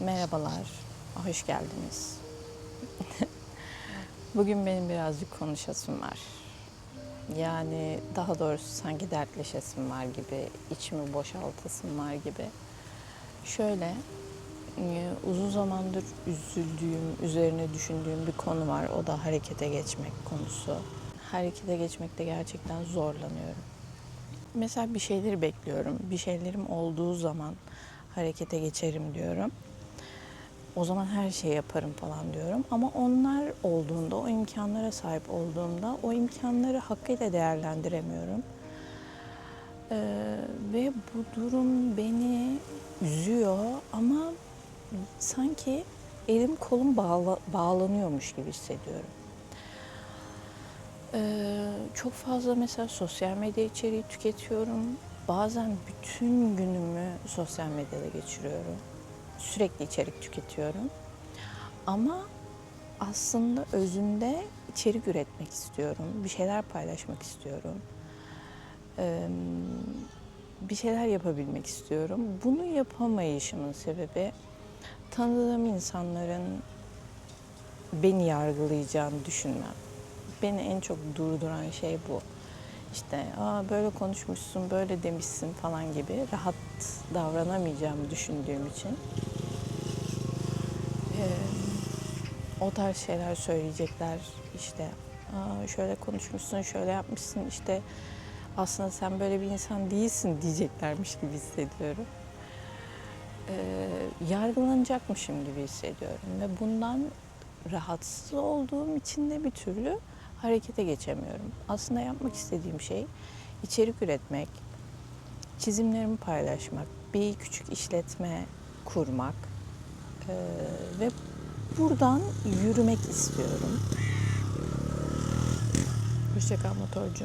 Merhabalar, hoş geldiniz. Bugün benim birazcık konuşasım var. Yani daha doğrusu sanki dertleşesim var gibi, içimi boşaltasım var gibi. Şöyle, e, uzun zamandır üzüldüğüm, üzerine düşündüğüm bir konu var. O da harekete geçmek konusu. Harekete geçmekte gerçekten zorlanıyorum. Mesela bir şeyleri bekliyorum. Bir şeylerim olduğu zaman harekete geçerim diyorum. O zaman her şeyi yaparım falan diyorum. Ama onlar olduğunda, o imkanlara sahip olduğumda o imkanları hakkıyla değerlendiremiyorum. Ee, ve bu durum beni üzüyor ama sanki elim kolum bağla, bağlanıyormuş gibi hissediyorum. Ee, çok fazla mesela sosyal medya içeriği tüketiyorum. Bazen bütün günümü sosyal medyada geçiriyorum. Sürekli içerik tüketiyorum. Ama aslında özünde içerik üretmek istiyorum. Bir şeyler paylaşmak istiyorum. Bir şeyler yapabilmek istiyorum. Bunu yapamayışımın sebebi tanıdığım insanların beni yargılayacağını düşünmem. Beni en çok durduran şey bu. İşte Aa, böyle konuşmuşsun, böyle demişsin falan gibi rahat davranamayacağımı düşündüğüm için o tarz şeyler söyleyecekler. İşte şöyle konuşmuşsun, şöyle yapmışsın işte aslında sen böyle bir insan değilsin diyeceklermiş gibi hissediyorum. Eee, yargılanacakmışım gibi hissediyorum ve bundan rahatsız olduğum için de bir türlü harekete geçemiyorum. Aslında yapmak istediğim şey içerik üretmek, çizimlerimi paylaşmak, bir küçük işletme kurmak eee, ve buradan yürümek istiyorum. Hoşçakal motorcu.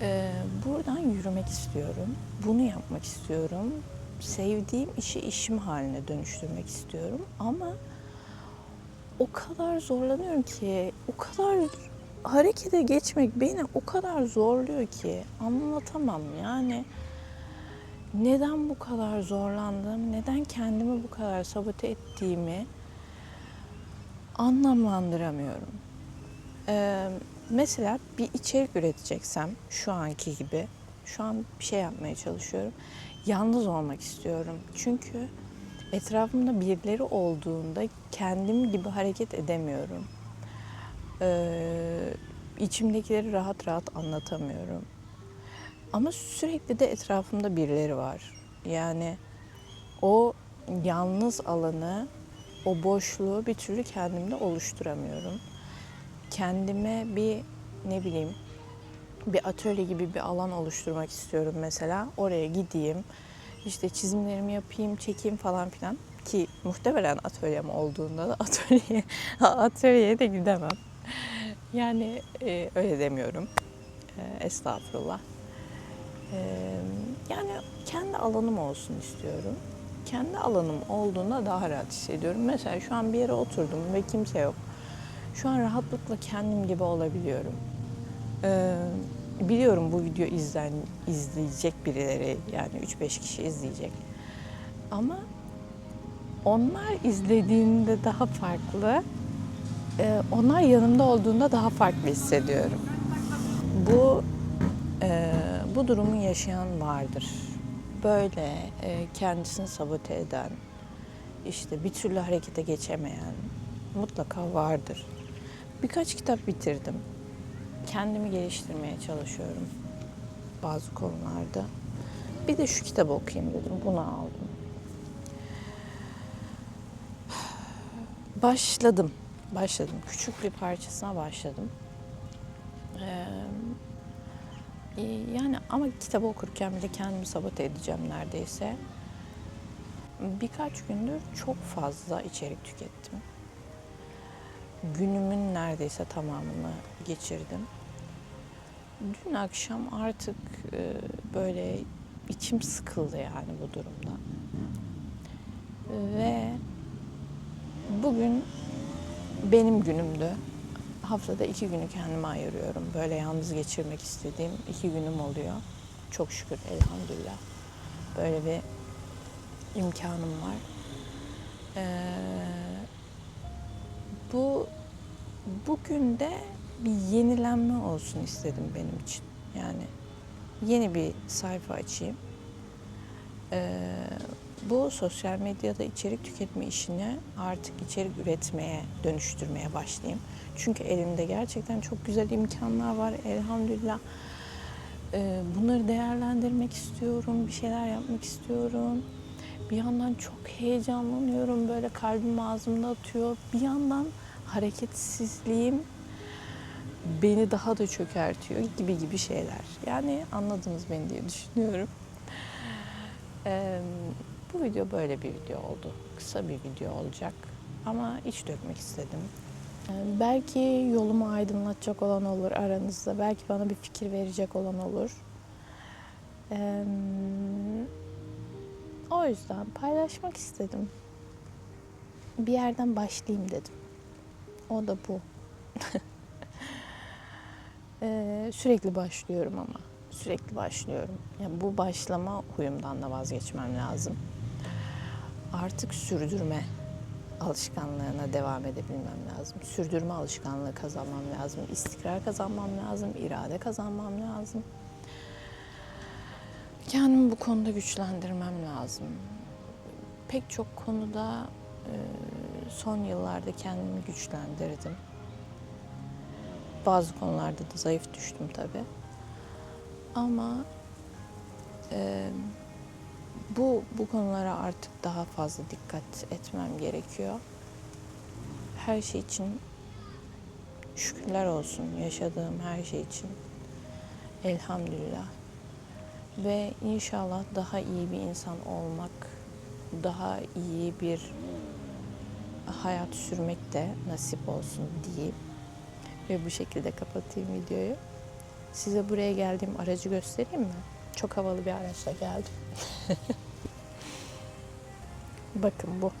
Eee, buradan yürümek istiyorum. Bunu yapmak istiyorum. Sevdiğim işi işim haline dönüştürmek istiyorum ama o kadar zorlanıyorum ki, o kadar harekete geçmek beni o kadar zorluyor ki anlatamam yani. Neden bu kadar zorlandım, neden kendimi bu kadar sabote ettiğimi anlamlandıramıyorum. Ee, mesela bir içerik üreteceksem şu anki gibi, şu an bir şey yapmaya çalışıyorum. Yalnız olmak istiyorum. Çünkü etrafımda birileri olduğunda kendim gibi hareket edemiyorum. Ee, içimdekileri rahat rahat anlatamıyorum. Ama sürekli de etrafımda birileri var. Yani o yalnız alanı, o boşluğu bir türlü kendimde oluşturamıyorum. Kendime bir ne bileyim bir atölye gibi bir alan oluşturmak istiyorum mesela. Oraya gideyim, işte çizimlerimi yapayım, çekeyim falan filan. Ki muhtemelen atölyem olduğunda da atölyeye, atölyeye de gidemem. Yani e, öyle demiyorum. E, estağfurullah. Yani kendi alanım olsun istiyorum. Kendi alanım olduğunda daha rahat hissediyorum. Mesela şu an bir yere oturdum ve kimse yok. Şu an rahatlıkla kendim gibi olabiliyorum. Biliyorum bu video izlen, izleyecek birileri yani 3-5 kişi izleyecek. Ama onlar izlediğinde daha farklı, onlar yanımda olduğunda daha farklı hissediyorum. Bu bu durumu yaşayan vardır. Böyle e, kendisini sabote eden, işte bir türlü harekete geçemeyen mutlaka vardır. Birkaç kitap bitirdim. Kendimi geliştirmeye çalışıyorum bazı konularda. Bir de şu kitabı okuyayım dedim. Bunu aldım. Başladım. Başladım. Küçük bir parçasına başladım. Ee, yani ama kitabı okurken bile kendimi sabote edeceğim neredeyse. Birkaç gündür çok fazla içerik tükettim. Günümün neredeyse tamamını geçirdim. Dün akşam artık e, böyle içim sıkıldı yani bu durumda. Ve bugün benim günümdü. Haftada iki günü kendime ayırıyorum. Böyle yalnız geçirmek istediğim iki günüm oluyor. Çok şükür elhamdülillah. Böyle bir imkanım var. Ee, bu bugün de bir yenilenme olsun istedim benim için. Yani yeni bir sayfa açayım. Ee, bu sosyal medyada içerik tüketme işini artık içerik üretmeye dönüştürmeye başlayayım. Çünkü elimde gerçekten çok güzel imkanlar var elhamdülillah. Ee, bunları değerlendirmek istiyorum, bir şeyler yapmak istiyorum. Bir yandan çok heyecanlanıyorum, böyle kalbim ağzımda atıyor. Bir yandan hareketsizliğim beni daha da çökertiyor gibi gibi şeyler. Yani anladınız beni diye düşünüyorum. Ee, bu video böyle bir video oldu. Kısa bir video olacak ama iç dökmek istedim. Belki yolumu aydınlatacak olan olur aranızda. Belki bana bir fikir verecek olan olur. O yüzden paylaşmak istedim. Bir yerden başlayayım dedim. O da bu. Sürekli başlıyorum ama. Sürekli başlıyorum. Yani bu başlama huyumdan da vazgeçmem lazım. Artık sürdürme alışkanlığına devam edebilmem lazım. Sürdürme alışkanlığı kazanmam lazım. istikrar kazanmam lazım. irade kazanmam lazım. Kendimi bu konuda güçlendirmem lazım. Pek çok konuda e, son yıllarda kendimi güçlendirdim. Bazı konularda da zayıf düştüm tabii. Ama e, bu bu konulara artık daha fazla dikkat etmem gerekiyor. Her şey için şükürler olsun yaşadığım her şey için. Elhamdülillah. Ve inşallah daha iyi bir insan olmak, daha iyi bir hayat sürmek de nasip olsun diyeyim. Ve bu şekilde kapatayım videoyu. Size buraya geldiğim aracı göstereyim mi? Çok havalı bir araçla geldim. Bakın bu.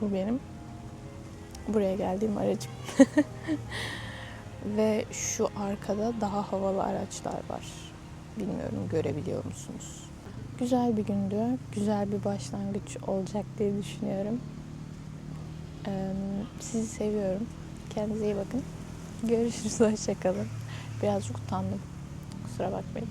Bu benim buraya geldiğim aracım. Ve şu arkada daha havalı araçlar var. Bilmiyorum görebiliyor musunuz? Güzel bir gündü. Güzel bir başlangıç olacak diye düşünüyorum. Ee, Sizi seviyorum. Kendinize iyi bakın. Görüşürüz. Hoşçakalın. Birazcık utandım. Kusura bakmayın.